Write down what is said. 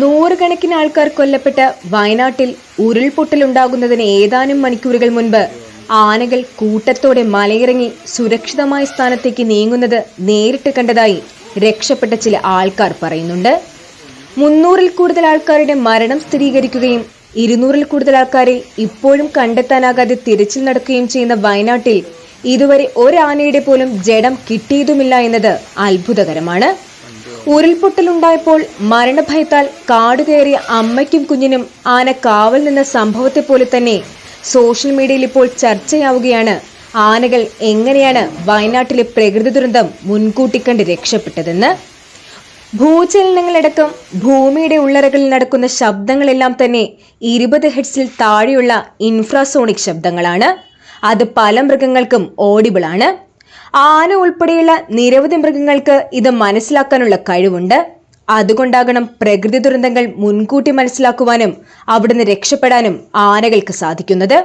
നൂറുകണക്കിന് ആൾക്കാർ കൊല്ലപ്പെട്ട വയനാട്ടിൽ ഉരുൾപൊട്ടലുണ്ടാകുന്നതിന് ഏതാനും മണിക്കൂറുകൾ മുൻപ് ആനകൾ കൂട്ടത്തോടെ മലയിറങ്ങി സുരക്ഷിതമായ സ്ഥാനത്തേക്ക് നീങ്ങുന്നത് നേരിട്ട് കണ്ടതായി രക്ഷപ്പെട്ട ചില ആൾക്കാർ പറയുന്നുണ്ട്. മുന്നൂറിൽ കൂടുതൽ ആൾക്കാരുടെ മരണം സ്ഥിരീകരിക്കുകയും ഇരുന്നൂറിൽ കൂടുതൽ ആൾക്കാരെ ഇപ്പോഴും കണ്ടെത്താനാകാതെ തിരച്ചിൽ നടക്കുകയും ചെയ്യുന്ന വയനാട്ടിൽ ഇതുവരെ ഒരാനയുടെ പോലും ജഡം കിട്ടിയതുമില്ല എന്നത് അത്ഭുതകരമാണ്. ഉരുൾപൊട്ടലുണ്ടായപ്പോൾ മരണഭയത്താൽ കാട് കയറിയ അമ്മയ്ക്കും കുഞ്ഞിനും ആന കാവൽ നിന്ന സംഭവത്തെ പോലെ തന്നെ സോഷ്യൽ മീഡിയയിൽ ഇപ്പോൾ ചർച്ചയാവുകയാണ്. ആനകൾ എങ്ങനെയാണ് വയനാട്ടിലെ പ്രകൃതി ദുരന്തം മുൻകൂട്ടി കണ്ട് രക്ഷപ്പെട്ടതെന്ന്? ഭൂചലനങ്ങളടക്കം ഭൂമിയുടെ ഉള്ളറകളിൽ നടക്കുന്ന ശബ്ദങ്ങളെല്ലാം തന്നെ ഇരുപത് ഹെഡ്സിൽ താഴെയുള്ള ഇൻഫ്രാസോണിക് ശബ്ദങ്ങളാണ്. അത് പല മൃഗങ്ങൾക്കും ഓഡിബിളാണ് ആന ഉൾപ്പെടെയുള്ള നിരവധി മൃഗങ്ങൾക്ക് ഇത് മനസ്സിലാക്കാനുള്ള കഴിവുണ്ട്. അതുകൊണ്ടാകണം പ്രകൃതി ദുരന്തങ്ങൾ മുൻകൂട്ടി മനസ്സിലാക്കുവാനും അവിടുന്ന് രക്ഷപ്പെടാനും ആനകൾക്ക് സാധിക്കുന്നത്.